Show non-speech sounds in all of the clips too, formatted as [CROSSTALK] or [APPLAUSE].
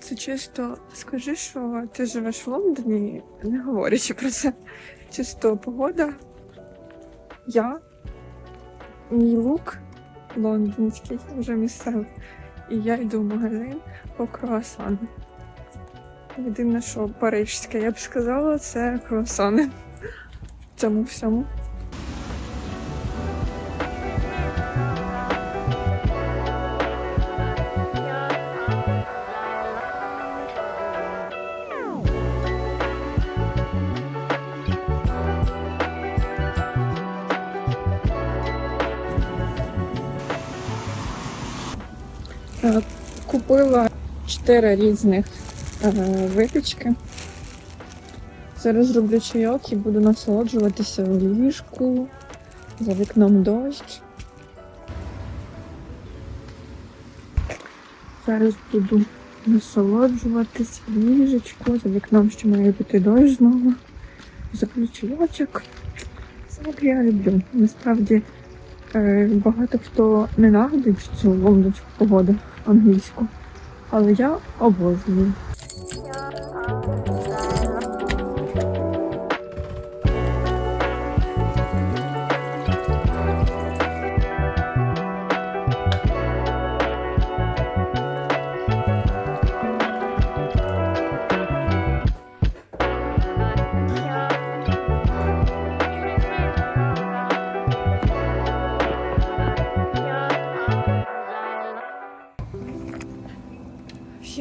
Це чисто скажи, що ти живеш в Лондоні, не говорячи про це. Чисто погода. Я, мій лук лондонський, вже місцевий. І я йду в магазин по круасану. Єдине, що парижське, я б сказала, це круасани. В цьому всьому. Купила чотири різних е, випічки. Зараз зроблю чайок і буду насолоджуватися в ліжку, за вікном дощ. Зараз буду насолоджуватись в ліжечку, за вікном ще має бути дощ знову. Зроблю чайочок. Це як я люблю. Насправді Е, Багато хто ненавидить цю лондонську погоду англійську, але я обожнюю.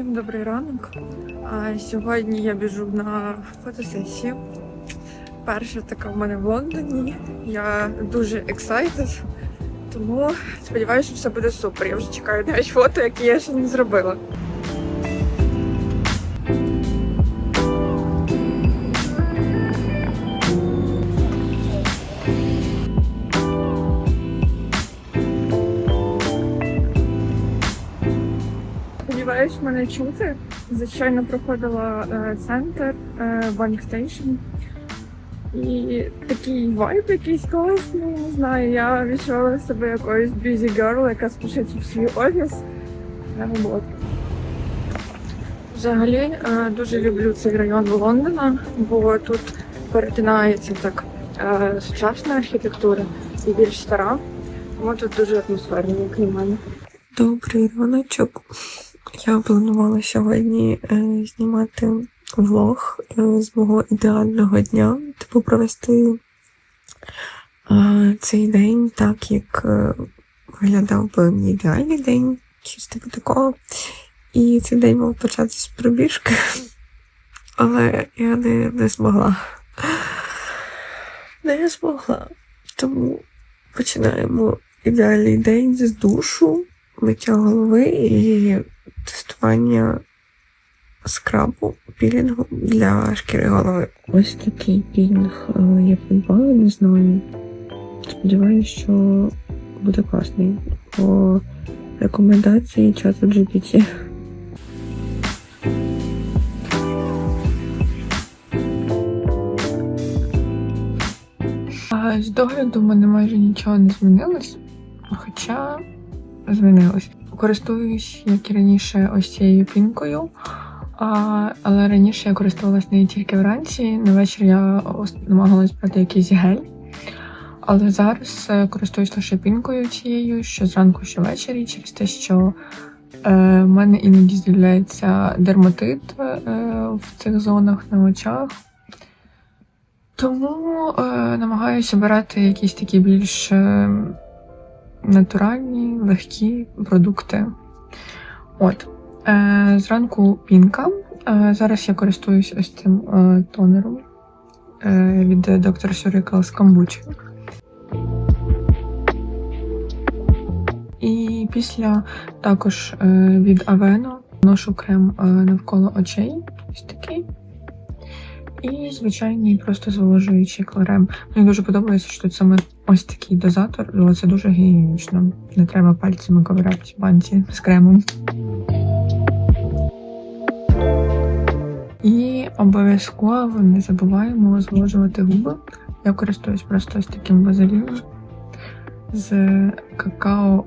Добрий ранок. А сьогодні я біжу на фотосесію. Перша така в мене в Лондоні. Я дуже excited, тому сподіваюся, що все буде супер. Я вже чекаю навіть фото, які я ще не зробила. Мене чути. Звичайно, проходила е, центр е, Bank Station. І такий вайб якийсь класний, не знаю. Я відчувала себе якоюсь busy girl, яка спішить в свій офіс на роботу. Взагалі е, дуже люблю цей район Лондона, бо тут перетинається так е, сучасна архітектура і більш стара. Тому тут дуже атмосферно, як. Добрий раночок. Я планувала сьогодні е, знімати влог е, з мого ідеального дня, типу провести е, цей день так, як виглядав би мій ідеальний день, щось типу такого. І цей день мав початися з пробіжки, [LAUGHS] але я не, не змогла. Не змогла. Тому починаємо ідеальний день з душу, миття голови і тестування скрабу пілінгу для шкіри голови. Ось такий пілінг е, я придбала, не знаю. Сподіваюся, що буде класний. По рекомендації чату GPT. З догляду в мене майже нічого не змінилось, хоча змінилось. Користуюсь, як і раніше, ось цією пінкою. А, але раніше я користувалася нею тільки вранці. На вечір я намагалась брати якийсь гель. Але зараз е, користуюсь лише пінкою цією, що зранку, що ввечері, через те, що е, в мене іноді з'являється дерматит е, в цих зонах на очах. Тому е, намагаюся обирати якісь такі більш е, натуральні, легкі продукти. От. Е, зранку пінка. Е, зараз я користуюсь ось цим е, тонером від Dr. Surgical з камбучі. І після також від Aveno ношу крем навколо очей. Ось такий. І звичайний просто зволожуючий крем. Мені дуже подобається, що тут саме ось такий дозатор, але це дуже гігієнічно. Не треба пальцями ковиряти банці з кремом. І обов'язково не забуваємо зволожувати губи. Я користуюсь просто ось таким вазеліном з какао,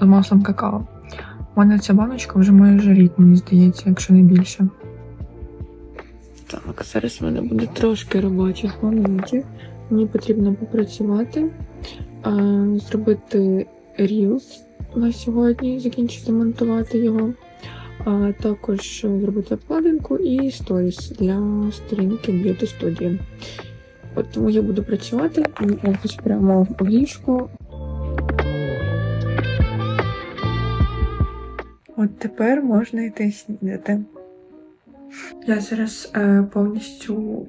з маслом какао. У мене ця баночка вже майже рік, мені здається, якщо не більше. Так, зараз в мене буде трошки робочих моментів. Мені потрібно попрацювати, а, зробити рілс на сьогодні, закінчити монтувати його. А також зробити обкладинку і сторіс для сторінки б'юти студії. От тому я буду працювати і ось прямо в ліжку. От тепер можна йти снідати. Я зараз е, повністю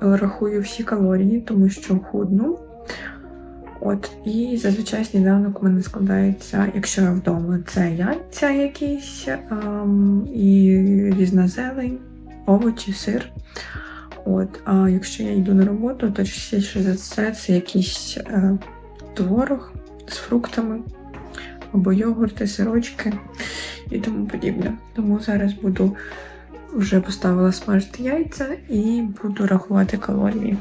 рахую всі калорії, тому що худну. От, і зазвичай сніданок у мене складається, якщо я вдома, це яйця якісь, ем, і різна зелень, овочі, сир. От, а якщо я йду на роботу, то частіше за це це якийсь е, творог з фруктами, або йогурти, сирочки і тому подібне. Тому зараз буду вже поставила смажити яйця і буду рахувати калорії.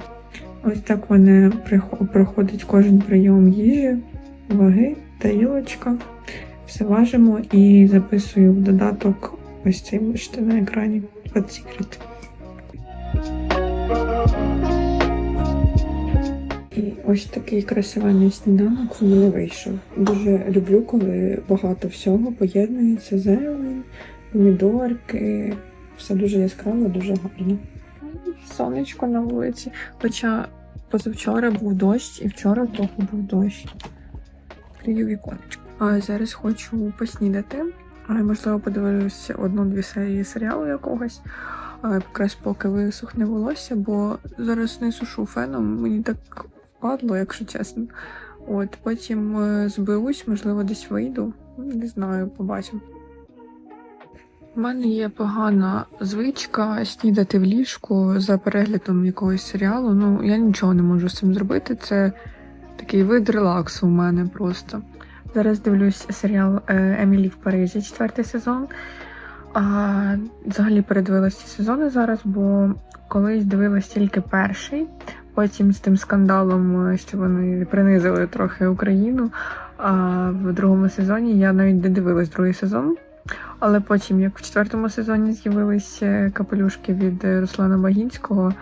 Ось так в мене прихо- проходить кожен прийом їжі, ваги, тарілочка. Все важимо і записую в додаток ось цей бачите на екрані Hot Secret. І ось такий красивий сніданок в мене вийшов. Дуже люблю, коли багато всього поєднується зелень, помідорки. Все дуже яскраво, дуже гарно. Сонечко на вулиці. Хоча позавчора був дощ, і вчора трохи був дощ. Клію віконечко. А зараз хочу поснідати. Можливо, подивлюся одну-дві серії серіалу якогось. Якраз поки висохне волосся, бо зараз не сушу феном, мені так впадло, якщо чесно. От, потім е, зберусь, можливо, десь вийду. Не знаю, побачимо. У мене є погана звичка снідати в ліжку за переглядом якогось серіалу. Ну, я нічого не можу з цим зробити. Це такий вид релаксу у мене просто. Зараз дивлюсь серіал е, Емілі в Парижі, четвертий сезон. А взагалі передивилась ці сезони зараз, бо колись дивилась тільки перший. Потім з тим скандалом, е, що вони принизили трохи Україну. А в другому сезоні я навіть не дивилась другий сезон. Але потім, як в четвертому сезоні з'явилися капелюшки від е, Руслана Багінського,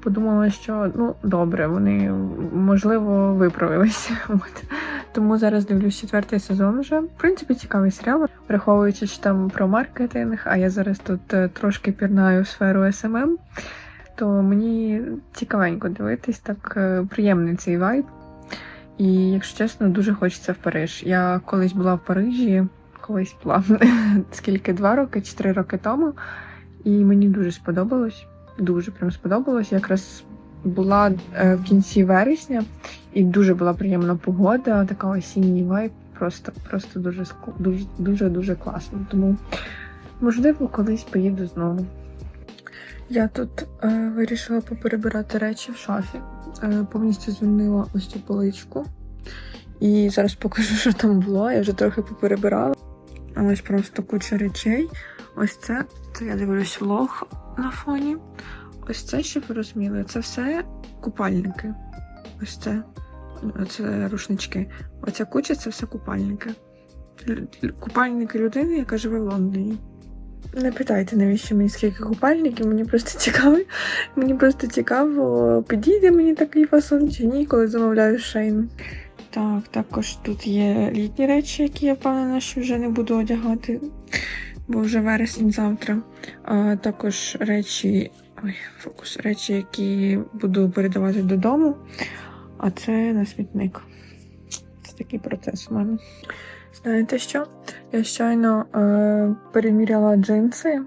подумала, що ну добре, вони можливо виправилися. [LAUGHS] От. Тому зараз дивлюсь четвертий сезон вже. В принципі, цікавий серіал, враховуючи, що там про маркетинг, а я зараз тут е, трошки пірнаю в сферу СММ, то мені цікавенько дивитись, так е, приємний цей вайб. І, якщо чесно, дуже хочеться в Париж. Я колись була в Парижі колись була [LAUGHS] скільки два роки чи три роки тому, і мені дуже сподобалось. Дуже прям сподобалось. Якраз була е, в кінці вересня, і дуже була приємна погода, така осінній вайб. Просто просто дуже дуже дуже дуже класно. Тому можливо колись поїду знову. Я тут е, вирішила поперебирати речі в шафі. Е, повністю звільнила ось цю поличку. І зараз покажу, що там було. Я вже трохи поперебирала. Ось просто куча речей. Ось це, це я дивлюсь влог на фоні. Ось це, щоб ви розуміли, це все купальники. Ось це. Це рушнички. Оця куча це все купальники. Купальники людини, яка живе в Лондоні. Не питайте, навіщо мені скільки купальників, мені просто цікаво. Мені просто цікаво, підійде мені такий фасон чи ні, коли замовляю шейн. Так, також тут є літні речі, які я впевнена, що вже не буду одягати, бо вже вересень завтра. А також речі, ой, фокус, речі, які буду передавати додому. А це на смітник. Це такий процес у мене. Знаєте що? Я щойно е, переміряла джинси,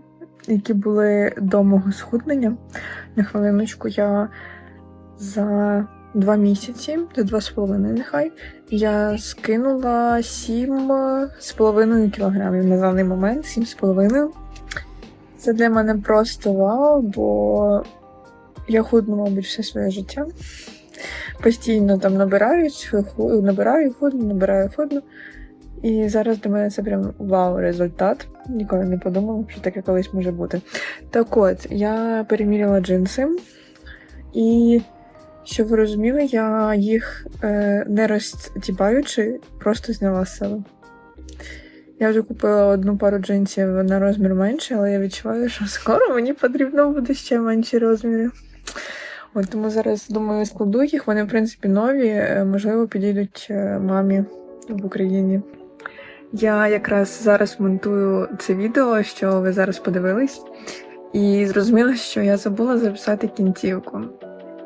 які були до мого схуднення. На хвилиночку я за два місяці, за два з половиною нехай, я скинула сім з половиною кілограмів на даний момент, сім з половиною. Це для мене просто вау, бо я худну, мабуть, все своє життя. Постійно там набираю, набираю худну, набираю худну. І зараз для мене це прям вау результат. Ніколи не подумала, що таке колись може бути. Так от, я переміряла джинси, і щоб ви розуміли, я їх е, не розтібаючи, просто зняла з себе. Я вже купила одну пару джинсів на розмір менше, але я відчуваю, що скоро мені потрібно буде ще менші розміри. От тому зараз думаю, складу їх. Вони, в принципі, нові, е, можливо, підійдуть е, мамі в Україні. Я якраз зараз монтую це відео, що ви зараз подивились, і зрозуміла, що я забула записати кінцівку.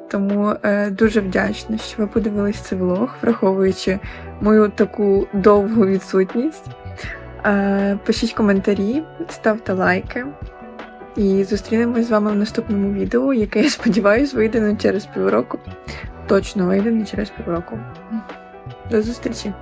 Тому е, дуже вдячна, що ви подивились цей влог, враховуючи мою таку довгу відсутність. Е, пишіть коментарі, ставте лайки. І зустрінемось з вами в наступному відео, яке я сподіваюся вийде не через півроку. Точно вийде не через півроку. До зустрічі!